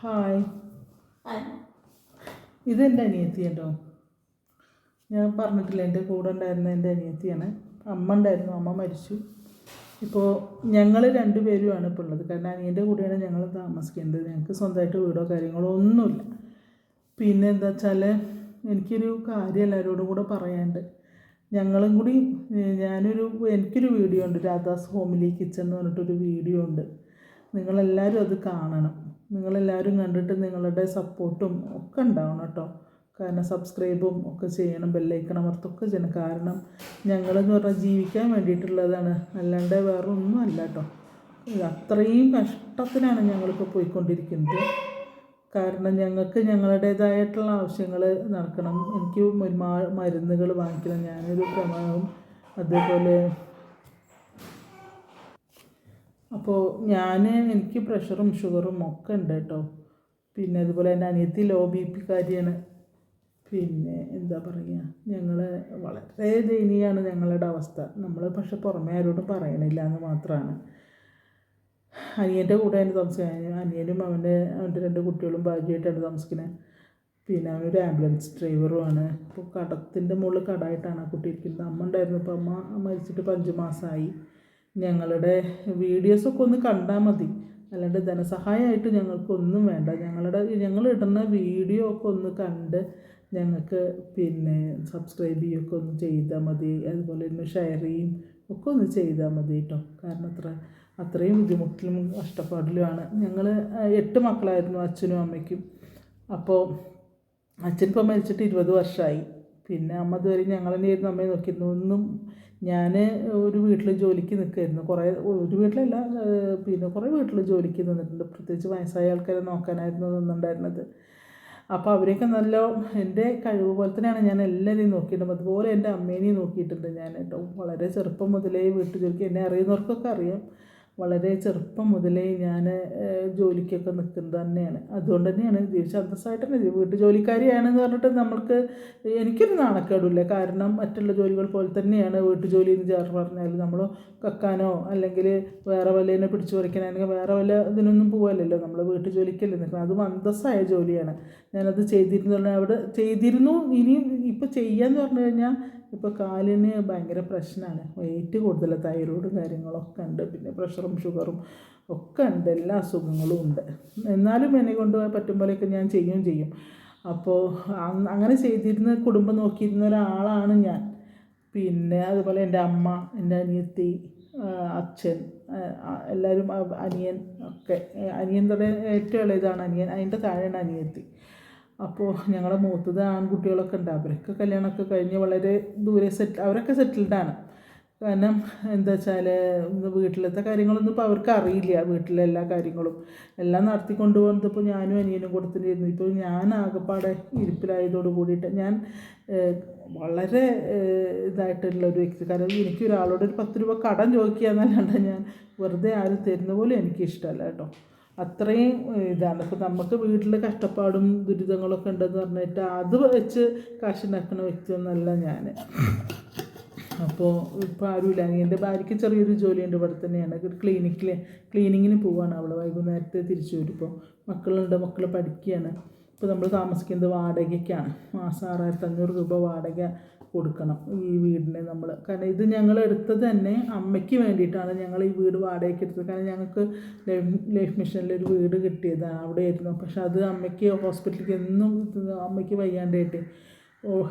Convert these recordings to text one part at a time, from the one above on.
Hi ഇത് എന്റെ അനിയത്തി കേട്ടോ. ഞാൻ പറഞ്ഞിട്ടില്ല എന്റെ കൂടെ ഉണ്ടായിരുന്ന എന്റെ അനിയത്തിയാണ്. അമ്മ ഉണ്ടായിരുന്നു അമ്മ മരിച്ചു. ഇപ്പോൾ ഞങ്ങൾ രണ്ടുപേരുമാണ് ഇപ്പോൾ ഉള്ളത്. കാരണം അനിയന്റെ കൂടെയാണ് ഞങ്ങൾ താമസിക്കേണ്ടത് ഞങ്ങൾക്ക് സ്വന്തമായിട്ട് വീടോ കാര്യങ്ങളോ ഒന്നുമില്ല. പിന്നെ എന്താ വെച്ചാൽ എനിക്കൊരു കാര്യം എല്ലാവരോടും കൂടെ പറയാനുണ്ട്. ഞങ്ങളും കൂടി ഞാനൊരു എനിക്കൊരു വീഡിയോ ഉണ്ട്. രാധാസ് ഹോമിലി കിച്ചൺ എന്ന് പറഞ്ഞിട്ടൊരു വീഡിയോ ഉണ്ട്. നിങ്ങളെല്ലാവരും അത് കാണണം. നിങ്ങളെല്ലാവരും കണ്ടിട്ട് നിങ്ങളുടെ സപ്പോർട്ടും ഒക്കെ ഉണ്ടാവണം കേട്ടോ. കാരണം സബ്സ്ക്രൈബും ഒക്കെ ചെയ്യണം ബെല്ലൈക്കൺ അമർത്തൊക്കെ ചെയ്യണം. കാരണം ഞങ്ങളെന്ന് പറഞ്ഞാൽ ജീവിക്കാൻ വേണ്ടിയിട്ടുള്ളതാണ്. അല്ലാണ്ട് വേറെ ഒന്നും അല്ല കേട്ടോ. അത്രയും കഷ്ടത്തിലാണ് ഞങ്ങളിപ്പോൾ പോയിക്കൊണ്ടിരിക്കുന്നത്. കാരണം ഞങ്ങൾക്ക് ഞങ്ങളുടേതായിട്ടുള്ള ആവശ്യങ്ങൾ നടക്കണം. എനിക്ക് മരുന്നുകൾ വാങ്ങിക്കണം. ഞാനൊരു പ്രമാവും അതേപോലെ അപ്പോൾ ഞാൻ എനിക്ക് പ്രഷറും ഷുഗറും ഒക്കെ ഉണ്ട് കേട്ടോ. പിന്നെ അതുപോലെ എന്റെ അനിയത്തി ലോ ബി പി കാര്യമാണ് പിന്നെ എന്താ പറയുക ഞങ്ങൾ വളരെ ദയനീയമാണ് ഞങ്ങളുടെ അവസ്ഥ. നമ്മൾ പക്ഷെ പുറമേ ആരോടും പറയണില്ല എന്ന് മാത്രമാണ് അനിയന്റെ കൂടെയാണ് താമസിക്കുന്നത്. അനിയനും അവന്റെ അവന്റെ രണ്ട് കുട്ടികളും ഭാര്യയായിട്ടാണ് താമസിക്കുന്നത്. പിന്നെ അവനൊരു ആംബുലൻസ് ഡ്രൈവറുമാണ് ഇപ്പോൾ കടത്തിന്റെ മുകളിൽ കടായിട്ടാണ് ആ കുട്ടി ഇരിക്കുന്നത്. അമ്മ ഉണ്ടായിരുന്നു ഇപ്പോൾ അമ്മ മരിച്ചിട്ട് ഇപ്പോൾ അഞ്ച് മാസമായി ഞങ്ങളുടെ വീഡിയോസൊക്കെ ഒന്ന് കണ്ടാൽ മതി. അല്ലാണ്ട് ധനസഹായമായിട്ട് ഞങ്ങൾക്കൊന്നും വേണ്ട. ഞങ്ങളുടെ ഞങ്ങൾ ഇടുന്ന വീഡിയോ ഒക്കെ ഒന്ന് കണ്ട് ഞങ്ങൾക്ക് പിന്നെ സബ്സ്ക്രൈബ് ചെയ്യുകയൊക്കെ ഒന്ന് ചെയ്താൽ മതി. അതുപോലെ തന്നെ ഷെയർ ചെയ്യും. ഒക്കെ ഒന്ന് ചെയ്താൽ മതി കേട്ടോ കാരണം അത്ര അത്രയും ബുദ്ധിമുട്ടിലും കഷ്ടപ്പാടിലുമാണ്. ഞങ്ങൾ എട്ട് മക്കളായിരുന്നു അച്ഛനും അമ്മയ്ക്കും. അപ്പോൾ അച്ഛൻ ഇപ്പോൾ മരിച്ചിട്ട് ഇരുപത് വർഷമായി പിന്നെ അമ്മ ഇതുവരെ ഞങ്ങൾ തന്നെയായിരുന്നു അമ്മയെ നോക്കിയിരുന്നു ഒന്നും ഞാൻ ഒരു വീട്ടിൽ ജോലിക്ക് നിൽക്കുമായിരുന്നു കുറേ ഒരു വീട്ടിലല്ല പിന്നെ കുറേ വീട്ടിൽ ജോലിക്ക് നിന്നിട്ടുണ്ട്. പ്രത്യേകിച്ച് വയസ്സായ ആൾക്കാരെ നോക്കാനായിരുന്നു നിന്നുണ്ടായിരുന്നത്. അപ്പോൾ അവരെയൊക്കെ നല്ല എന്റെ കഴിവ് പോലെ തന്നെയാണ് ഞാൻ എല്ലാവരെയും നോക്കിയിട്ടുണ്ട് അതുപോലെ എന്റെ അമ്മേനെയും നോക്കിയിട്ടുണ്ട് ഞാൻ കേട്ടോ വളരെ ചെറുപ്പം മുതലേ വീട്ടിൽ ജോലിക്ക് എന്നെ അറിയുന്നവർക്കൊക്കെ അറിയാം. വളരെ ചെറുപ്പം മുതലേ ഞാൻ ജോലിക്കൊക്കെ നിൽക്കുന്നത് തന്നെയാണ്. അതുകൊണ്ട് തന്നെയാണ് ജീവിച്ച അന്തസ്സായിട്ട് തന്നെ വീട്ടു ജോലിക്കാരിയാണെന്ന് പറഞ്ഞിട്ട് നമ്മൾക്ക് എനിക്കൊരു നാണക്കേടില്ല കാരണം മറ്റുള്ള ജോലികൾ പോലെ തന്നെയാണ് വീട്ടു ജോലി എന്ന് ചേർന്ന് പറഞ്ഞാൽ നമ്മൾ കക്കാനോ അല്ലെങ്കിൽ വേറെ വല്ലതിനെ പിടിച്ചു പറിക്കാനോ വേറെ വല്ല ഇതിനൊന്നും പോകാനല്ലോ നമ്മൾ വീട്ടു ജോലിക്കല്ലേ നിൽക്കുന്നത് അതും അന്തസ്സായ ജോലിയാണ്. ഞാനത് ചെയ്തിരുന്നു അവിടെ ചെയ്തിരുന്നു. ഇനിയും ഇപ്പോൾ ചെയ്യാന്ന് പറഞ്ഞു കഴിഞ്ഞാൽ ഇപ്പോൾ കാലിന് ഭയങ്കര പ്രശ്നമാണ് വെയിറ്റ് കൂടുതൽ തൈറോയിഡും കാര്യങ്ങളൊക്കെ ഉണ്ട്. പിന്നെ പ്രഷറും ഷുഗറും ഒക്കെ ഉണ്ട്. എല്ലാ അസുഖങ്ങളും ഉണ്ട്. എന്നാലും എന്നെ കൊണ്ട് പറ്റും പോലെയൊക്കെ ഞാൻ ചെയ്യും ചെയ്യും. അപ്പോൾ അങ്ങനെ ചെയ്തിരുന്ന കുടുംബം നോക്കിയിരുന്ന ഒരാളാണ് ഞാൻ. പിന്നെ അതുപോലെ എന്റെ അമ്മ എന്റെ അനിയത്തി അച്ഛൻ എല്ലാവരും അനിയൻ ഒക്കെ. അനിയൻ തന്നെ ഏറ്റവും ഇളയതാണ് അനിയൻ. അതിന്റെ താഴെയാണ് അനിയത്തി. അപ്പോൾ ഞങ്ങളുടെ മൂത്തത് ആൺകുട്ടികളൊക്കെ ഉണ്ട്. അവരൊക്കെ കല്യാണമൊക്കെ കഴിഞ്ഞ് വളരെ ദൂരെ സെറ്റ് അവരൊക്കെ സെറ്റിൽഡാണ് കാരണം എന്താ വെച്ചാൽ വീട്ടിലത്തെ കാര്യങ്ങളൊന്നും ഇപ്പോൾ അവർക്ക് അറിയില്ല. വീട്ടിലെ എല്ലാ കാര്യങ്ങളും എല്ലാം നടത്തി കൊണ്ടുപോകുന്നത് ഇപ്പോൾ ഞാനും അനിയനും കൊടുത്തിട്ടായിരുന്നു ഇപ്പോൾ ഞാൻ ആകെപ്പാടെ ഇരിപ്പിലായതോട് കൂടിയിട്ട് ഞാൻ വളരെ ഇതായിട്ടുള്ള ഒരു വ്യക്തി. കാരണം എനിക്ക് ഒരാളോട് ഒരു പത്ത് രൂപ കടം ചോദിക്കുക എന്നല്ലാണ്ട് ഞാൻ വെറുതെ ആരും തരുന്ന പോലും എനിക്കിഷ്ടമല്ല കേട്ടോ. അത്രയും ഇതാണ്. ഇപ്പോൾ നമുക്ക് വീട്ടിൽ കഷ്ടപ്പാടും ദുരിതങ്ങളൊക്കെ ഉണ്ടെന്ന് പറഞ്ഞിട്ട് അത് വെച്ച് കാശുണ്ടാക്കുന്ന വ്യക്തിയൊന്നല്ല ഞാൻ അപ്പോൾ ഇപ്പോൾ ആരുമില്ല എന്റെ ഭാര്യയ്ക്ക് ചെറിയൊരു ജോലിയുണ്ട് ഇവിടെ തന്നെയാണ്. ക്ലിനിക്കിൽ ക്ലീനിങ്ങിന് പോവാണ് അവൾ വൈകുന്നേരത്തെ തിരിച്ചു വരുമ്പോൾ മക്കളുണ്ട് മക്കൾ പഠിക്കുകയാണ് ഇപ്പോൾ നമ്മൾ താമസിക്കുന്നത് വാടകയ്ക്കാണ്. മാസം ആറായിരത്തി അഞ്ഞൂറ് രൂപ വാടക കൊടുക്കണം ഈ വീടിനെ നമ്മൾ കാരണം ഇത് ഞങ്ങൾ എടുത്തത് തന്നെ അമ്മയ്ക്ക് വേണ്ടിയിട്ടാണ് ഞങ്ങൾ ഈ വീട് വാടകയ്ക്ക് എടുത്തത്. കാരണം ഞങ്ങൾക്ക് ലൈഫ് ലൈഫ് മിഷനിൽ ഒരു വീട് കിട്ടിയതാണ് അവിടെ ആയിരുന്നു പക്ഷെ അത് അമ്മയ്ക്ക് ഹോസ്പിറ്റലിലേക്ക് എന്നും അമ്മയ്ക്ക് വയ്യാണ്ടായിട്ട്.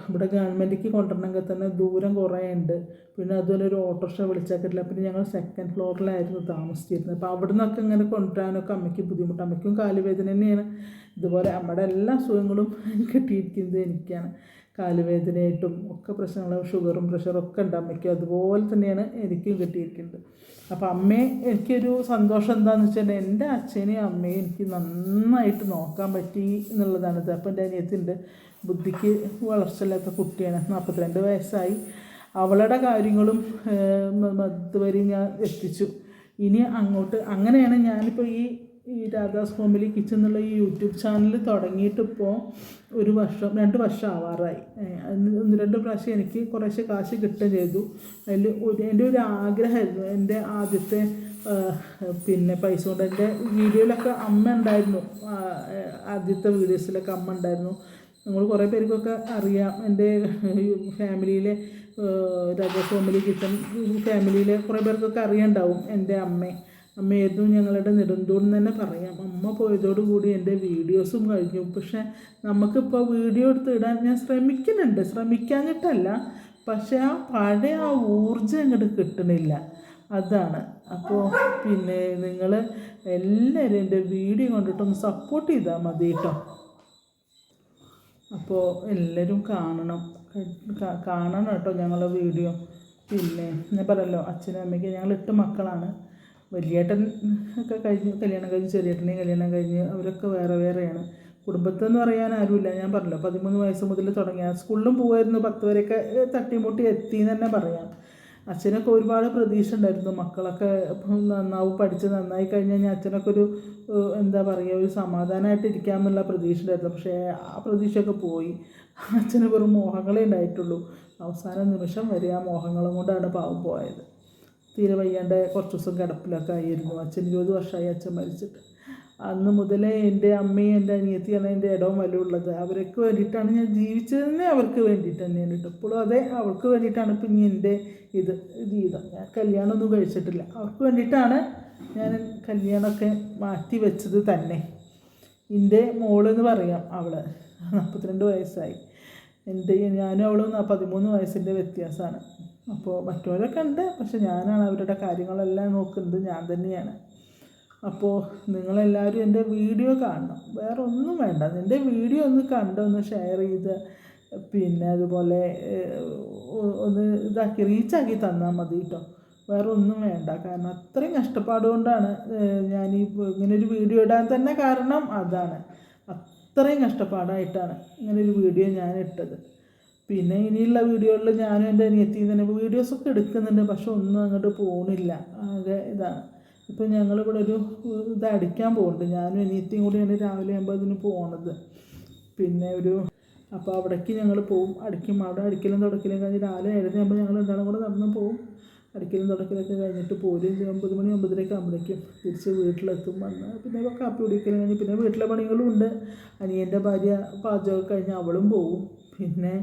ഇവിടെ ഗവൺമെന്റിലേക്ക് കൊണ്ടുവരണമെങ്കിൽ തന്നെ ദൂരം കുറേ ഉണ്ട് പിന്നെ അതുപോലെ ഒരു ഓട്ടോറിക്ഷ വിളിച്ചാൽ കിട്ടില്ല. പിന്നെ ഞങ്ങൾ സെക്കൻഡ് ഫ്ലോറിലായിരുന്നു താമസിച്ചിരുന്നത്. അപ്പോൾ അവിടെ നിന്നൊക്കെ ഇങ്ങനെ കൊണ്ടുവരാനൊക്കെ അമ്മയ്ക്ക് ബുദ്ധിമുട്ട്. അമ്മയ്ക്കും കാലുവേദന തന്നെയാണ്. ഇതുപോലെ അമ്മയുടെ എല്ലാ അസുഖങ്ങളും കിട്ടിയിരിക്കുന്നത് എനിക്കാണ്. കാലുവേദനയായിട്ടും ഒക്കെ പ്രശ്നങ്ങളും ഷുഗറും പ്രഷറും ഒക്കെ ഉണ്ട് അമ്മയ്ക്ക്. അതുപോലെ തന്നെയാണ് എനിക്കും കിട്ടിയിരിക്കുന്നത്. അപ്പോൾ അമ്മയെ എനിക്കൊരു സന്തോഷം എന്താണെന്ന് വെച്ചാൽ എന്റെ അച്ഛനെയും അമ്മയും എനിക്ക് നന്നായിട്ട് നോക്കാൻ പറ്റി എന്നുള്ളതാണ്. ഇത് അപ്പോൾ എന്റെ അനിയത്തിന്റെ ബുദ്ധിക്ക് വളർച്ചയില്ലാത്ത കുട്ടിയാണ്. നാൽപ്പത്തിരണ്ട് വയസ്സായി. അവളുടെ കാര്യങ്ങളും ഇതുവരെ ഞാൻ എത്തിച്ചു ഇനി അങ്ങോട്ട് അങ്ങനെയാണ് ഞാനിപ്പോൾ ഈ ഈ രാധാസ് ഫാമിലി കിച്ചൺ എന്നുള്ള ഈ യൂട്യൂബ് ചാനൽ തുടങ്ങിയിട്ടിപ്പോൾ ഒരു വർഷം രണ്ട് വർഷം ആവാറായി ഒന്ന് രണ്ട് പ്രാവശ്യം എനിക്ക് കുറേശ്ശെ കാശ് കിട്ടുകയും ചെയ്തു. അതിൽ ഒരു എന്റെ ഒരു ആഗ്രഹമായിരുന്നു. എന്റെ ആദ്യത്തെ പിന്നെ പൈസ കൊണ്ട് എന്റെ വീഡിയോയിലൊക്കെ അമ്മ ഉണ്ടായിരുന്നു. ആദ്യത്തെ വീഡിയോസിലൊക്കെ അമ്മ ഉണ്ടായിരുന്നു. നമ്മൾ കുറേ പേർക്കൊക്കെ അറിയാം. എന്റെ ഫാമിലിയിലെ രാജാസ് ഫാമിലി കിച്ചൺ ഫാമിലിയിലെ കുറേ പേർക്കൊക്കെ അറിയണ്ടാവും എന്റെ അമ്മയെ. അമ്മയായിരുന്നു ഞങ്ങളുടെ നെടുന്തൂണെന്ന് തന്നെ പറയാം. അമ്മ പോയതോടുകൂടി എന്റെ വീഡിയോസും കഴിഞ്ഞു. പക്ഷേ നമുക്കിപ്പോൾ വീഡിയോ എടുത്ത് ഇടാൻ ഞാൻ ശ്രമിക്കുന്നുണ്ട്. ശ്രമിക്കാഞ്ഞിട്ടല്ല പക്ഷേ ആ പഴയ ആ ഊർജം അങ്ങോട്ട് കിട്ടണില്ല. അതാണ്. അപ്പോൾ പിന്നെ നിങ്ങൾ എല്ലാവരും എന്റെ വീഡിയോ കണ്ടിട്ടൊന്ന് സപ്പോർട്ട് ചെയ്താൽ മതി കേട്ടോ. അപ്പോൾ എല്ലാവരും കാണണം. കാണണം കേട്ടോ ഞങ്ങളുടെ വീഡിയോ. പിന്നെ ഞാൻ പറയല്ലോ അച്ഛനും അമ്മയ്ക്ക് ഞങ്ങൾ എട്ട് മക്കളാണ്. വലിയേട്ടൻ ഒക്കെ കഴിഞ്ഞ് കല്യാണം കഴിഞ്ഞ് ചെറിയേട്ടനെയും കല്യാണം കഴിഞ്ഞ് അവരൊക്കെ വേറെ വേറെയാണ്. കുടുംബത്തെന്ന് പറയാൻ ആരുമില്ല. ഞാൻ പറഞ്ഞല്ലോ പതിമൂന്ന് വയസ്സ് മുതൽ തുടങ്ങിയ സ്കൂളിലും പോകുമായിരുന്നു പത്ത് വരെയൊക്കെ തട്ടിമുട്ടി എത്തി എന്ന് തന്നെ പറയാം. അച്ഛനൊക്കെ ഒരുപാട് പ്രതീക്ഷ ഉണ്ടായിരുന്നു. മക്കളൊക്കെ നന്നാവും പഠിച്ച് നന്നായി കഴിഞ്ഞ് കഴിഞ്ഞാൽ അച്ഛനൊക്കെ ഒരു എന്താ പറയുക ഒരു സമാധാനമായിട്ട് ഇരിക്കാമെന്നുള്ള പ്രതീക്ഷ ഉണ്ടായിരുന്നു. പക്ഷേ ആ പ്രതീക്ഷയൊക്കെ പോയി. അച്ഛന് വെറും മോഹങ്ങളേ ഉണ്ടായിട്ടുള്ളൂ. അവസാന നിമിഷം വരെ ആ മോഹങ്ങളും കൊണ്ടാണ് പാവം പോയത്. തീരെ വയ്യാണ്ട് കുറച്ച് ദിവസം കിടപ്പിലൊക്കെ ആയിരുന്നു. അച്ഛൻ ഇരുപത് വർഷമായി അച്ഛൻ മരിച്ചിട്ട്. അന്ന് മുതലേ എന്റെ അമ്മയും എന്റെ അനിയത്തിയാണ് എന്റെ ഇടവും വല്ലതും ഉള്ളത്. അവർക്ക് വേണ്ടിയിട്ടാണ് ഞാൻ ജീവിച്ചത് തന്നെ അവർക്ക് വേണ്ടിയിട്ട് തന്നെയാണ് കേട്ടോ. ഇപ്പോഴും അതെ അവൾക്ക് വേണ്ടിയിട്ടാണ് ഇപ്പം ഇനി എന്റെ ഇത് ജീവിതം. ഞാൻ കല്യാണമൊന്നും കഴിച്ചിട്ടില്ല. അവർക്ക് വേണ്ടിയിട്ടാണ് ഞാൻ കല്യാണമൊക്കെ മാറ്റി വെച്ചത് തന്നെ. എന്റെ മോളെന്ന് പറയാം അവൾ നാൽപ്പത്തിരണ്ട് വയസ്സായി. എന്റെ ഞാനും അവളും പതിമൂന്ന് വയസ്സിന്റെ വ്യത്യാസമാണ്. അപ്പോൾ മറ്റവരൊക്കെ ഉണ്ട് പക്ഷെ ഞാനാണ് അവരുടെ കാര്യങ്ങളെല്ലാം നോക്കുന്നത് ഞാൻ തന്നെയാണ്. അപ്പോൾ നിങ്ങളെല്ലാവരും എന്റെ വീഡിയോ കാണണം. വേറെ ഒന്നും വേണ്ട. എന്റെ വീഡിയോ ഒന്ന് കണ്ട് ഒന്ന് ഷെയർ ചെയ്ത് പിന്നെ അതുപോലെ ഒന്ന് ഇതാക്കി റീച്ചാക്കി തന്നാൽ മതി കേട്ടോ വേറെ ഒന്നും വേണ്ട. കാരണം അത്രയും കഷ്ടപ്പാട് കൊണ്ടാണ് ഞാൻ ഈ ഇങ്ങനെ ഒരു വീഡിയോ ഇടാൻ തന്നെ കാരണം അതാണ്. അത്രയും കഷ്ടപ്പാടായിട്ടാണ് ഇങ്ങനെ ഒരു വീഡിയോ ഞാൻ ഇട്ടത്. പിന്നെ ഇനിയുള്ള വീഡിയോകളിൽ ഞാനും എന്റെ അനിയത്തിയും തന്നെ വീഡിയോസൊക്കെ എടുക്കുന്നുണ്ട് പക്ഷെ ഒന്നും അങ്ങോട്ട് പോകണില്ല ആകെ ഇതാണ് ഇപ്പം ഞങ്ങളിവിടെ ഒരു ഇത് അടിക്കാൻ പോകുന്നുണ്ട് ഞാനും അനിയത്തിയും കൂടിയാണ് രാവിലെ ആകുമ്പോൾ അതിന് പോണത്. പിന്നെ ഒരു അപ്പോൾ അവിടേക്ക് ഞങ്ങൾ പോവും. അടിക്കും. അവിടെ അടിക്കലും തുടക്കലും കഴിഞ്ഞ് രാവിലെ ഏഴര ആകുമ്പോൾ ഞങ്ങൾ രണ്ടാളും കൂടെ നടന്നു പോവും. അടിക്കലും തുടക്കലൊക്കെ കഴിഞ്ഞിട്ട് പോരും. ഒമ്പത് മണി ഒമ്പതരയൊക്കെ ആകുമ്പോഴേക്കും തിരിച്ച് വീട്ടിലെത്തും. വന്ന് പിന്നെ കാപ്പി കുടിക്കലും കഴിഞ്ഞ് പിന്നെ വീട്ടിലെ പണികളും ഉണ്ട്. അനിയന്റെ ഭാര്യ പാചകമൊക്കെ കഴിഞ്ഞ് അവളും പോവും. പിന്നെ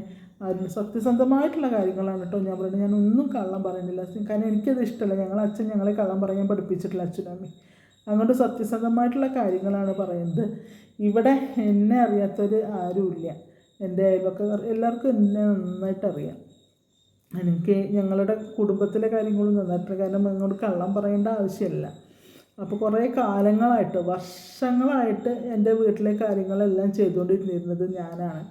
അതിന് സത്യസന്ധമായിട്ടുള്ള കാര്യങ്ങളാണ് കേട്ടോ ഞാൻ പറയുന്നത്. ഞാൻ ഒന്നും കള്ളം പറയുന്നില്ല. കാരണം എനിക്കത് ഇഷ്ടമല്ല. ഞങ്ങളെ അച്ഛൻ ഞങ്ങളെ കള്ളം പറയാൻ പഠിപ്പിച്ചിട്ടില്ല അച്ഛനും അമ്മയും അതുകൊണ്ട് സത്യസന്ധമായിട്ടുള്ള കാര്യങ്ങളാണ് പറയുന്നത്. ഇവിടെ എന്നെ അറിയാത്തവർ ആരുമില്ല. എന്റെ അയൽവക്ക എല്ലാവർക്കും എന്നെ നന്നായിട്ട് അറിയാം. എനിക്ക് ഞങ്ങളുടെ കുടുംബത്തിലെ കാര്യങ്ങളും നന്നായിട്ട് കാരണം ഇങ്ങോട്ട് കള്ളം പറയേണ്ട ആവശ്യമില്ല. അപ്പോൾ കുറേ കാലങ്ങളായിട്ട് വർഷങ്ങളായിട്ട് എന്റെ വീട്ടിലെ കാര്യങ്ങളെല്ലാം ചെയ്തുകൊണ്ടിരുന്നിരുന്നത് ഞാനാണ്.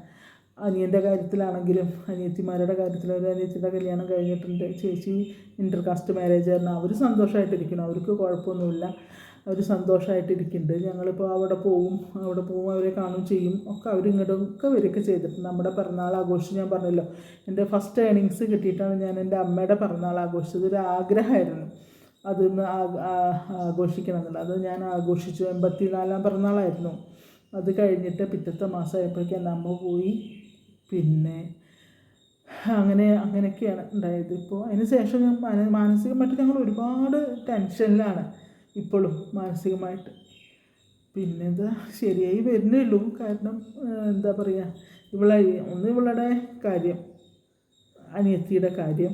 അനിയന്റെ കാര്യത്തിലാണെങ്കിലും അനിയത്തിമാരുടെ കാര്യത്തിലും ഒരു അനിയത്തിയുടെ കല്യാണം കഴിഞ്ഞിട്ടുണ്ട്. ചേച്ചി ഇന്റർകാസ്റ്റ് മാരേജ് ആയിരുന്നു. അവർ സന്തോഷമായിട്ടിരിക്കണം അവർക്ക് കുഴപ്പമൊന്നുമില്ല. അവർ സന്തോഷമായിട്ടിരിക്കുന്നുണ്ട് ഞങ്ങളിപ്പോൾ അവിടെ പോവും. അവിടെ പോവും അവരെ കാണും ചെയ്യും. ഒക്കെ അവരിങ്ങോട്ടും ഒക്കെ വരികയൊക്കെ ചെയ്തിട്ടുണ്ട്. നമ്മുടെ പിറന്നാൾ ആഘോഷിച്ച് ഞാൻ പറഞ്ഞല്ലോ എന്റെ ഫസ്റ്റ് ഏണിങ്സ് കിട്ടിയിട്ടാണ് ഞാൻ എന്റെ അമ്മയുടെ പിറന്നാൾ ആഘോഷിച്ചത്. ഒരു ആഗ്രഹമായിരുന്നു. അതൊന്ന് ആഘോഷിക്കണം എന്നുള്ളത് അത് ഞാൻ ആഘോഷിച്ചു. എൺപത്തി നാലാം പിറന്നാളായിരുന്നു. അത് കഴിഞ്ഞിട്ട് പിറ്റത്തെ മാസമായപ്പോഴേക്കും എന്റെ അമ്മ പോയി. പിന്നെ അങ്ങനെ അങ്ങനെയൊക്കെയാണ് ഉണ്ടായത്. ഇപ്പോൾ അതിന് ശേഷം ഞാൻ മാന- മാനസികമായിട്ട് ഞങ്ങൾ ഒരുപാട് ടെൻഷനിലാണ് ഇപ്പോഴും മാനസികമായിട്ട്. പിന്നെ എന്താ ശരിയായി വരുന്നേ ഉള്ളൂ. കാരണം എന്താ പറയുക ഇവളെ ഒന്ന് ഇവളുടെ കാര്യം അനിയത്തിയുടെ കാര്യം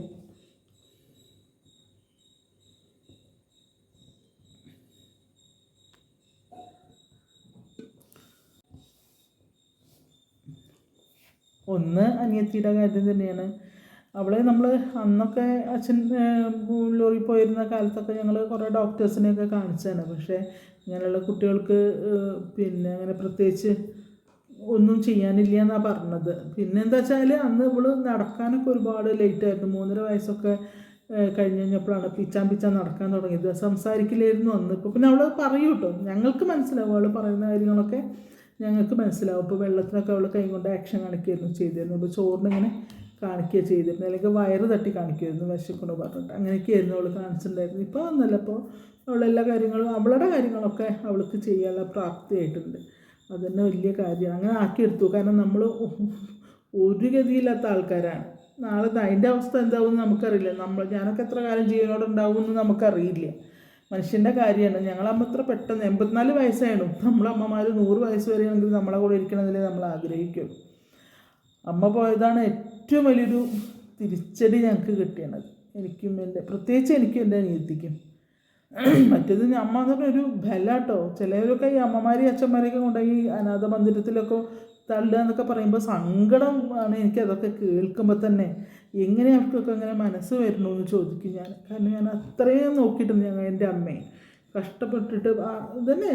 ഒന്ന് അനിയത്തിയുടെ കാര്യം തന്നെയാണ്. അവളെ നമ്മൾ അന്നൊക്കെ അച്ഛൻ ലോറി പോയിരുന്ന കാലത്തൊക്കെ ഞങ്ങൾ കുറേ ഡോക്ടേഴ്സിനെയൊക്കെ കാണിച്ചതാണ്. പക്ഷേ ഇങ്ങനെയുള്ള കുട്ടികൾക്ക് പിന്നെ അങ്ങനെ പ്രത്യേകിച്ച് ഒന്നും ചെയ്യാനില്ല എന്നാണ് പറഞ്ഞത്. പിന്നെ എന്താ വെച്ചാൽ അന്ന് ഇവൾ നടക്കാനൊക്കെ ഒരുപാട് ലേറ്റായിരുന്നു മൂന്നര വയസ്സൊക്കെ കഴിഞ്ഞ് കഴിഞ്ഞപ്പോഴാണ് പിച്ചാൻ പിച്ചാൻ നടക്കാൻ തുടങ്ങിയത്. സംസാരിക്കില്ലായിരുന്നു അന്ന്. ഇപ്പോൾ പിന്നെ അവൾ പറയും കേട്ടോ ഞങ്ങൾക്ക് മനസ്സിലാവും അവൾ പറയുന്ന കാര്യങ്ങളൊക്കെ. ഞങ്ങൾക്ക് മനസ്സിലാവും. ഇപ്പോൾ വെള്ളത്തിനൊക്കെ അവൾ കൈ കൊണ്ട് ആക്ഷൻ കാണിക്കുകയായിരുന്നു ചെയ്തിരുന്നത്. ഇപ്പോൾ ചോറിനിങ്ങനെ കാണിക്കുക ചെയ്തിരുന്നു അല്ലെങ്കിൽ വയറ് തട്ടി കാണിക്കുമായിരുന്നു വിശക്കുന്നു പറഞ്ഞിട്ട്. അങ്ങനെയൊക്കെയായിരുന്നു അവൾ കാണിച്ചിട്ടുണ്ടായിരുന്നു ഇപ്പോൾ ഒന്നല്ല ഇപ്പോൾ അവളെല്ലാ കാര്യങ്ങളും അവളുടെ കാര്യങ്ങളൊക്കെ അവൾക്ക് ചെയ്യാനുള്ള പ്രാപ്തിയായിട്ടുണ്ട്. അത് തന്നെ വലിയ കാര്യമാണ്. അങ്ങനെ ആക്കിയെടുത്തു. കാരണം നമ്മൾ ഒരു ഗതിയില്ലാത്ത ആൾക്കാരാണ്. നാളെ അതിന്റെ അവസ്ഥ എന്താവും നമുക്കറിയില്ല. നമ്മൾ ഞാനൊക്കെ എത്ര കാലം ജീവനോടെ ഉണ്ടാവും എന്ന് നമുക്കറിയില്ല. മനുഷ്യന്റെ കാര്യമാണ്. ഞങ്ങളമ്മ ഇത്ര പെട്ടെന്ന് എൺപത്തിനാല് വയസ്സായിരുന്നു നമ്മളെ അമ്മമാർ നൂറ് വയസ്സ് വരെയാണെങ്കിൽ നമ്മളെ കൂടെ ഇരിക്കണമെന്നില്ലേ നമ്മൾ ആഗ്രഹിക്കും. അമ്മ പോയതാണ് ഏറ്റവും വലിയൊരു തിരിച്ചടി ഞങ്ങൾക്ക് കിട്ടിയത് എനിക്കും എന്റെ പ്രത്യേകിച്ച് എനിക്കും എന്റെ അനിയത്തിക്കും. മറ്റേത് അമ്മ എന്ന് പറഞ്ഞ ഒരു ബലാട്ടോ. ചിലവരൊക്കെ ഈ അമ്മമാരെയും അച്ഛന്മാരെയൊക്കെ കൊണ്ടുപോയി അനാഥ മന്ദിരത്തിലൊക്കെ തള്ളുക എന്നൊക്കെ പറയുമ്പോൾ സങ്കടം ആണ് എനിക്ക് അതൊക്കെ കേൾക്കുമ്പോൾ തന്നെ. എങ്ങനെ അവർക്കൊക്കെ അങ്ങനെ മനസ്സ് വരണോ എന്ന് ചോദിക്കും ഞാൻ. കാരണം ഞാൻ അത്രയും നോക്കിയിട്ടുണ്ട് ഞങ്ങൾ എന്റെ അമ്മയെ. കഷ്ടപ്പെട്ടിട്ട് ഇതന്നെ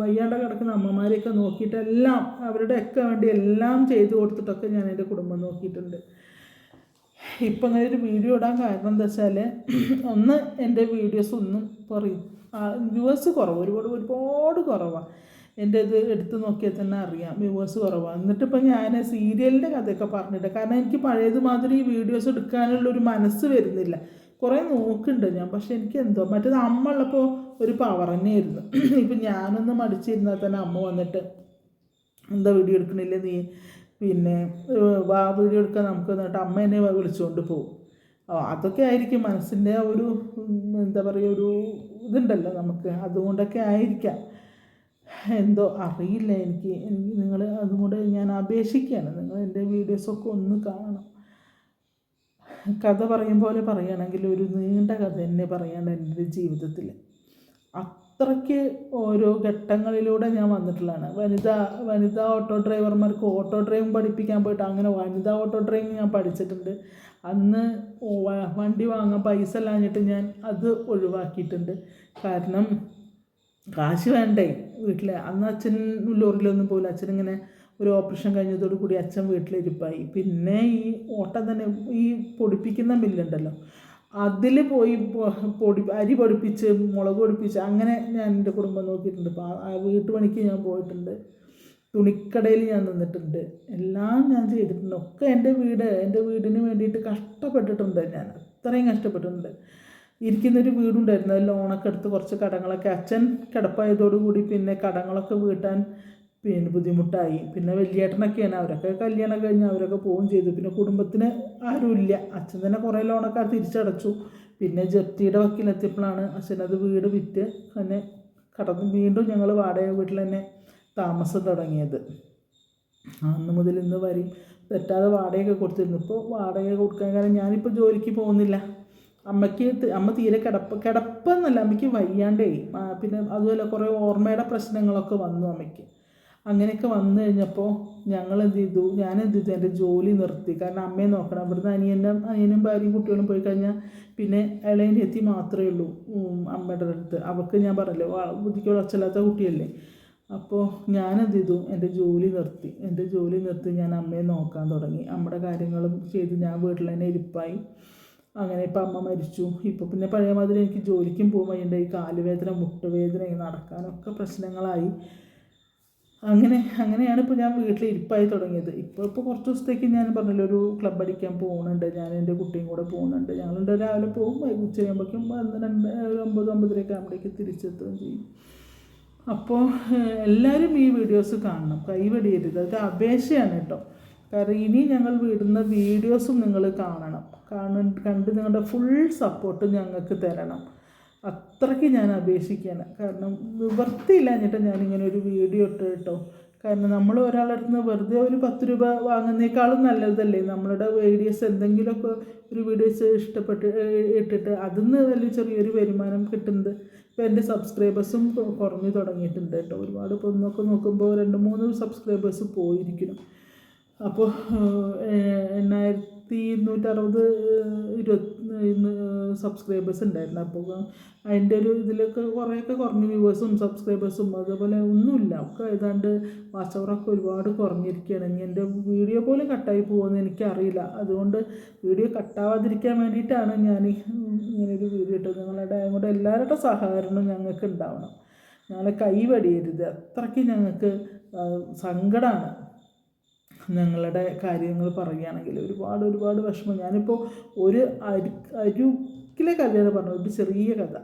വയ്യാണ്ട കിടക്കുന്ന അമ്മമാരെയൊക്കെ നോക്കിയിട്ടെല്ലാം അവരുടെയൊക്കെ വേണ്ടി എല്ലാം ചെയ്തു കൊടുത്തിട്ടൊക്കെ ഞാൻ എന്റെ കുടുംബം നോക്കിയിട്ടുണ്ട്. ഇപ്പം അങ്ങനെ ഒരു വീഡിയോ ഇടാൻ കാരണം എന്താ വെച്ചാൽ ഒന്ന് എന്റെ വീഡിയോസ് ഒന്നും പറയും വ്യൂവേഴ്സ് കുറവ് ഒരുപാട് ഒരുപാട് കുറവാണ് എന്റെ ഇത് എടുത്തു നോക്കിയാൽ തന്നെ അറിയാം. വ്യൂവേഴ്സ് കുറവാണ്. എന്നിട്ടിപ്പോൾ ഞാൻ സീരിയലിന്റെ കഥയൊക്കെ പറഞ്ഞിട്ട് കാരണം എനിക്ക് പഴയതുമാതിരി ഈ വീഡിയോസ് എടുക്കാനുള്ള ഒരു മനസ്സ് വരുന്നില്ല. കുറേ നോക്കുന്നുണ്ട് ഞാൻ. പക്ഷേ എനിക്ക് എന്തോ മറ്റേത് അമ്മ ഉള്ളപ്പോൾ ഒരു പവർ തന്നെയായിരുന്നു. ഇപ്പം ഞാനൊന്ന് മടിച്ചിരുന്നാൽ തന്നെ അമ്മ വന്നിട്ട് എന്താ വീഡിയോ എടുക്കണില്ലേ നീ? പിന്നെ വാ വീഡിയോ എടുക്കാൻ നമുക്ക് എന്നിട്ട് അമ്മ എന്നെ വിളിച്ചുകൊണ്ട് പോകും അതൊക്കെ ആയിരിക്കും മനസ്സിന്റെ ഒരു എന്താ പറയുക ഒരു ഇതുണ്ടല്ലോ നമുക്ക്. അതുകൊണ്ടൊക്കെ ആയിരിക്കാം. എന്തോ അറിയില്ല എനിക്ക്. എനിക്ക് നിങ്ങൾ കൂടെ ഞാൻ അപേക്ഷിക്കുകയാണ്. നിങ്ങൾ എന്റെ വീഡിയോസൊക്കെ ഒന്ന് കാണണം. കഥ പറയും പോലെ പറയുകയാണെങ്കിൽ ഒരു നീണ്ട കഥ തന്നെ പറയാണ് എന്റെ ജീവിതത്തിൽ. അത്രയ്ക്ക് ഓരോ ഘട്ടങ്ങളിലൂടെ ഞാൻ വന്നിട്ടുള്ളതാണ്. വനിതാ വനിതാ ഓട്ടോ ഡ്രൈവർമാർക്ക് ഓട്ടോ ഡ്രൈവിംഗ് പഠിപ്പിക്കാൻ പോയിട്ട് അങ്ങനെ വനിതാ ഓട്ടോ ഡ്രൈവിംഗ് ഞാൻ പഠിച്ചിട്ടുണ്ട്. അന്ന് വണ്ടി വാങ്ങാൻ പൈസ ഇല്ലാഞ്ഞിട്ട് ഞാൻ അത് ഒഴിവാക്കിയിട്ടുണ്ട്. കാരണം കാശ് വേണ്ടേ? വീട്ടിൽ അന്ന് അച്ഛൻ ലോറിയിലൊന്നും പോയില്ല. അച്ഛനിങ്ങനെ ഒരു ഓപ്പറേഷൻ കഴിഞ്ഞതോടു കൂടി അച്ഛൻ വീട്ടിലിരിപ്പായി. പിന്നെ ഈ ഓട്ടം തന്നെ ഈ പൊടിപ്പിക്കുന്ന മില്ലുണ്ടല്ലോ. അതിൽ പോയി പൊടി അരി പൊടിപ്പിച്ച് മുളക് പൊടിപ്പിച്ച് അങ്ങനെ ഞാൻ എന്റെ കുടുംബം നോക്കിയിട്ടുണ്ട്. അപ്പോൾ ആ വീട്ടുപണിക്ക് ഞാൻ പോയിട്ടുണ്ട്. തുണിക്കടയിൽ ഞാൻ നിന്നിട്ടുണ്ട്. എല്ലാം ഞാൻ ചെയ്തിട്ടുണ്ട്. ഒക്കെ എന്റെ വീട് എന്റെ വീടിന് വേണ്ടിയിട്ട് കഷ്ടപ്പെട്ടിട്ടുണ്ട് ഞാൻ. അത്രയും കഷ്ടപ്പെട്ടിട്ടുണ്ട്. ഇരിക്കുന്നൊരു വീടുണ്ടായിരുന്നു. അതിൽ ലോണൊക്കെ എടുത്ത് കുറച്ച് കടങ്ങളൊക്കെ അച്ഛൻ കിടപ്പായതോടുകൂടി പിന്നെ കടങ്ങളൊക്കെ വീട്ടാൻ പിന്നെ ബുദ്ധിമുട്ടായി. പിന്നെ വലിയേട്ടനൊക്കെയാണ്. അവരൊക്കെ കല്യാണം കഴിഞ്ഞ് അവരൊക്കെ പോവുകയും ചെയ്തു. പിന്നെ കുടുംബത്തിന് ആരുമില്ല അച്ഛൻ തന്നെ കുറേ ലോണൊക്കെ തിരിച്ചടച്ചു. പിന്നെ ജപ്തിയുടെ വക്കീലെത്തിയപ്പോഴാണ് അച്ഛനത് വീട് വിറ്റ് തന്നെ കടന്ന് വീണ്ടും ഞങ്ങൾ വാടക വീട്ടിൽ തന്നെ താമസം തുടങ്ങിയത്. അന്ന് മുതൽ ഇന്ന് വരെയും തെറ്റാതെ വാടകയൊക്കെ കൊടുത്തിരുന്നു. ഇപ്പോൾ വാടക കൊടുക്കാൻ കാരണം ഞാനിപ്പോൾ ജോലിക്ക് പോകുന്നില്ല. അമ്മയ്ക്ക് അമ്മ തീരെ കിടപ്പ് കിടപ്പെന്നല്ല അമ്മയ്ക്ക് വയ്യാണ്ടേ. പിന്നെ അതുപോലെ കുറേ ഓർമ്മയുടെ പ്രശ്നങ്ങളൊക്കെ വന്നു അമ്മയ്ക്ക്. അങ്ങനെയൊക്കെ വന്നു കഴിഞ്ഞപ്പോൾ ഞങ്ങൾ എന്ത് ചെയ്തു? ഞാൻ എന്ത് ചെയ്തു? എന്റെ ജോലി നിർത്തി. കാരണം അമ്മയെ നോക്കണം. ഇവിടുന്ന് അനിയന്റെ അനിയനും ഭാര്യയും കുട്ടികളും പോയി കഴിഞ്ഞാൽ പിന്നെ ഇളയന്റെ എത്തി മാത്രമേ ഉള്ളൂ അമ്മയുടെ അടുത്ത്. അവൾക്ക് ഞാൻ പറഞ്ഞല്ലോ ബുദ്ധിക്ക് വളർച്ചയില്ലാത്ത കുട്ടിയല്ലേ. അപ്പോൾ ഞാൻ എന്ത് ചെയ്തു? എന്റെ ജോലി നിർത്തി. എന്റെ ജോലി നിർത്തി ഞാൻ അമ്മയെ നോക്കാൻ തുടങ്ങി. അമ്മയുടെ കാര്യങ്ങളും ചെയ്ത്. ഞാൻ വീട്ടിൽ തന്നെ ഇരിപ്പായി. അങ്ങനെ ഇപ്പം അമ്മ മരിച്ചു. ഇപ്പോൾ പിന്നെ പഴയ മാതിരി എനിക്ക് ജോലിക്കും പോകാൻ ഈ കാലുവേദന മുട്ടുവേദന നടക്കാനൊക്കെ പ്രശ്നങ്ങളായി. അങ്ങനെ അങ്ങനെയാണ് ഇപ്പോൾ ഞാൻ വീട്ടിൽ ഇരിപ്പായി തുടങ്ങിയത്. ഇപ്പോൾ ഇപ്പോൾ കുറച്ച് ദിവസത്തേക്ക് ഞാൻ പറഞ്ഞല്ലോ ഒരു ക്ലബ് അടിക്കാൻ പോകുന്നുണ്ട്. ഞാൻ എന്റെ കുട്ടിയും കൂടെ പോകുന്നുണ്ട്. ഞങ്ങളുണ്ട് രാവിലെ പോകും ഉച്ച കഴിയുമ്പോഴേക്കും രണ്ട് ഒരു ഒമ്പത് ഒമ്പതരയൊക്കെ ആകുമ്പോഴേക്ക് തിരിച്ചെത്തുകയും ചെയ്യും. അപ്പോൾ എല്ലാവരും ഈ വീഡിയോസ് കാണണം. കൈവടിയരുത് അത് അപേക്ഷയാണ് കേട്ടോ. കാരണം ഇനി ഞങ്ങൾ വിടുന്ന വീഡിയോസും നിങ്ങൾ കാണണം. കാണ കണ്ട് നിങ്ങളുടെ ഫുൾ സപ്പോർട്ട് ഞങ്ങൾക്ക് തരണം. അത്രയ്ക്ക് ഞാൻ അപേക്ഷിക്കുകയാണ്. കാരണം നിവൃത്തിയില്ലാഞ്ഞിട്ട് ഞാനിങ്ങനെ ഒരു വീഡിയോ ഇട്ട് കേട്ടോ. കാരണം നമ്മൾ ഒരാളുടെ നിന്ന് വെറുതെ ഒരു പത്ത് രൂപ വാങ്ങുന്നേക്കാളും നല്ലതല്ലേ? നമ്മളുടെ വീഡിയോസ് എന്തെങ്കിലുമൊക്കെ ഒരു വീഡിയോസ് ഇഷ്ടപ്പെട്ട് ഇട്ടിട്ട് അതിൽ നിന്ന് വലിയ ചെറിയൊരു വരുമാനം കിട്ടുന്നത് ഇപ്പോൾ എന്റെ സബ്സ്ക്രൈബേഴ്സും കുറഞ്ഞു തുടങ്ങിയിട്ടുണ്ട് കേട്ടോ. ഒരുപാട് ഇപ്പോൾ നോക്കുമ്പോൾ രണ്ട് മൂന്ന് സബ്സ്ക്രൈബേഴ്സ് പോയിരിക്കണം അപ്പോൾ എണ്ണായിരത്തി ഇരുന്നൂറ്ററുപത് ഇരുപത്തി സബ്സ്ക്രൈബേഴ്സ് ഉണ്ടായിരുന്നു. അപ്പോൾ അതിന്റെ ഒരു ഇതിലൊക്കെ കുറേയൊക്കെ കുറഞ്ഞു വ്യൂവേഴ്സും സബ്സ്ക്രൈബേഴ്സും അതേപോലെ ഒന്നുമില്ല. ഒക്കെ ഏതാണ്ട് വാച്ച് അവറൊക്കെ ഒരുപാട് കുറഞ്ഞിരിക്കുകയാണ്. ഇനി എന്റെ വീഡിയോ പോലും കട്ടായി പോകുമെന്ന് എനിക്കറിയില്ല. അതുകൊണ്ട് വീഡിയോ കട്ടാവാതിരിക്കാൻ വേണ്ടിയിട്ടാണ് ഞാൻ ഇങ്ങനെയൊരു വീഡിയോ ഇട്ടത്. നിങ്ങളുടെ അങ്ങോട്ട് എല്ലാവരുടെ സഹകരണവും ഞങ്ങൾക്ക് ഉണ്ടാവണം ഞങ്ങളെ കൈ വടിയരുത്. അത്രയ്ക്ക് ഞങ്ങൾക്ക് സങ്കടമാണ് ഞങ്ങളുടെ കാര്യങ്ങൾ പറയുകയാണെങ്കിൽ ഒരുപാട് ഒരുപാട് വിഷമം. ഞാനിപ്പോൾ ഒരു അരു അരുക്കിലെ കഥയാണ് പറഞ്ഞത്. ഒരു ചെറിയ കഥ.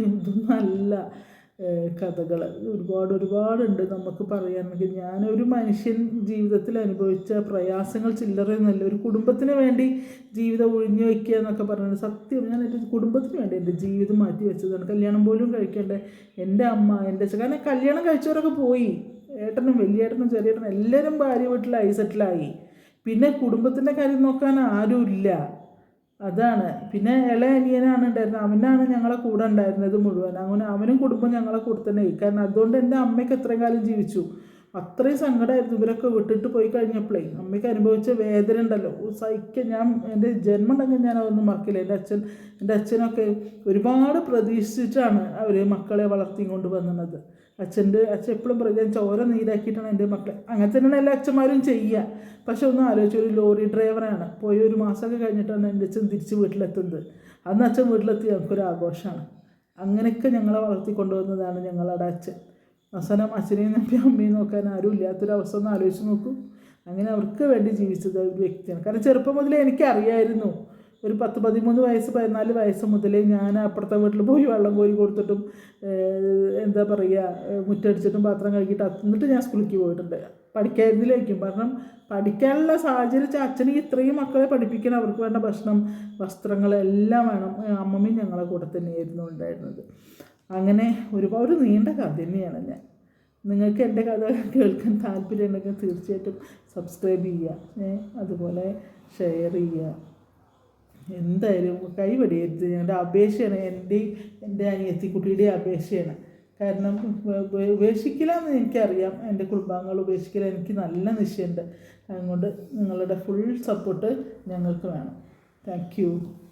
ഇതൊന്നും അല്ല കഥകൾ. ഒരുപാട് ഒരുപാടുണ്ട് നമുക്ക് പറയാനെങ്കിൽ. ഞാനൊരു മനുഷ്യൻ ജീവിതത്തിൽ അനുഭവിച്ച പ്രയാസങ്ങൾ ചില്ലറയൊന്നുമല്ല ഒരു കുടുംബത്തിന് വേണ്ടി ജീവിതം ഒഴിഞ്ഞു വയ്ക്കുക എന്നൊക്കെ പറഞ്ഞത് സത്യം. ഞാൻ എന്റെ കുടുംബത്തിന് വേണ്ടി എന്റെ ജീവിതം മാറ്റി വെച്ചതാണ് കല്യാണം പോലും കഴിക്കേണ്ട എന്റെ അമ്മ എന്റെ കാരണം കല്യാണം കഴിച്ചവരൊക്കെ പോയി. ഏട്ടനും വലിയേട്ടനും ചെറിയേട്ടനും എല്ലാവരും ഭാര്യ വീട്ടിലായി സെറ്റിലായി. പിന്നെ കുടുംബത്തിന്റെ കാര്യം നോക്കാൻ ആരുമില്ല. അതാണ്. പിന്നെ ഇള അനിയനാണ് ഉണ്ടായിരുന്നത്. അവനാണ് ഞങ്ങളെ കൂടെ ഉണ്ടായിരുന്നത് മുഴുവൻ. അങ്ങനെ അവനും കുടുംബം ഞങ്ങളെ കൂടെ തന്നെ കാരണം അതുകൊണ്ട് എന്റെ അമ്മയ്ക്ക് എത്രയും കാലം ജീവിച്ചു. അത്രയും സങ്കടമായിരുന്നു ഇവരൊക്കെ വിട്ടിട്ട് പോയി കഴിഞ്ഞപ്പോഴേ അമ്മയ്ക്ക് അനുഭവിച്ച വേദന ഉണ്ടല്ലോ. സഹിക്ക. ഞാൻ എന്റെ ജന്മം ഉണ്ടെങ്കിൽ ഞാൻ അതൊന്നും മറക്കില്ല. എന്റെ അച്ഛൻ എന്റെ അച്ഛനൊക്കെ ഒരുപാട് പ്രതീക്ഷിച്ചിട്ടാണ് അവർ മക്കളെ വളർത്തി കൊണ്ട് വന്നത്. അച്ഛന്റെ അച്ഛൻ എപ്പോഴും പറയും ചോര നീരാക്കിയിട്ടാണ് എന്റെ മക്കളെ. അങ്ങനെ തന്നെയാണ് എല്ലാ അച്ഛന്മാരും ചെയ്യുക. പക്ഷെ ഒന്ന് ആലോചിച്ചു ഒരു ലോറി ഡ്രൈവറാണ്. പോയി ഒരു മാസമൊക്കെ കഴിഞ്ഞിട്ടാണ് എന്റെ അച്ഛൻ തിരിച്ച് വീട്ടിലെത്തുന്നത്. അന്ന് അച്ഛൻ വീട്ടിലെത്തി ഞങ്ങൾക്കൊരു ആഘോഷമാണ്. അങ്ങനെയൊക്കെ ഞങ്ങളെ വളർത്തിക്കൊണ്ടുവന്നതാണ് ഞങ്ങളുടെ അച്ഛൻ. അവസാനം അച്ഛനെയും നമ്പി അമ്മയും നോക്കാൻ ആരും ഇല്ലാത്തൊരവസ്ഥ ഒന്ന് ആലോചിച്ച് നോക്കൂ. അങ്ങനെ അവർക്ക് വേണ്ടി ജീവിച്ചത് ഒരു വ്യക്തിയാണ്. കാരണം ചെറുപ്പം മുതലേ എനിക്കറിയായിരുന്നു ഒരു പത്ത് പതിമൂന്ന് വയസ്സ് പതിനാല് വയസ്സ് മുതലേ ഞാൻ അപ്പുറത്തെ വീട്ടിൽ പോയി വെള്ളം കോരി കൊടുത്തിട്ടും എന്താ പറയുക മുറ്റടിച്ചിട്ടും പാത്രം കഴുകിയിട്ട് എന്നിട്ട് ഞാൻ സ്കൂളിലേക്ക് പോയിട്ടുണ്ട്. പഠിക്കായിരുന്നില്ലായിരിക്കും. കാരണം പഠിക്കാനുള്ള സാഹചര്യം അച്ഛന് ഇത്രയും മക്കളെ പഠിപ്പിക്കണം അവർക്ക് വേണ്ട ഭക്ഷണം വസ്ത്രങ്ങൾ എല്ലാം വേണം. അമ്മമ്മയും ഞങ്ങളെ കൂടെ തന്നെയായിരുന്നു ഉണ്ടായിരുന്നത്. അങ്ങനെ ഒരുപാട് ഒരു നീണ്ട കഥ തന്നെയാണ് ഞാൻ. നിങ്ങൾക്ക് എന്റെ കഥ കേൾക്കാൻ താല്പര്യമുണ്ടെങ്കിൽ തീർച്ചയായിട്ടും സബ്സ്ക്രൈബ് ചെയ്യുക. അതുപോലെ ഷെയർ ചെയ്യുക. എന്തായാലും കൈവടിയരുത്. ഞങ്ങളുടെ അപേക്ഷയാണ്. എന്റെയും എന്റെ അനിയത്തിക്കുട്ടിയുടെ അപേക്ഷയാണ്. കാരണം ഉപേക്ഷിക്കില്ലെന്ന് എനിക്കറിയാം. എന്റെ കുടുംബാംഗങ്ങൾ ഉപേക്ഷിക്കില്ല എനിക്ക് നല്ല നിശ്ചയമുണ്ട്. അതുകൊണ്ട് നിങ്ങളുടെ ഫുൾ സപ്പോർട്ട് ഞങ്ങൾക്ക് വേണം. താങ്ക്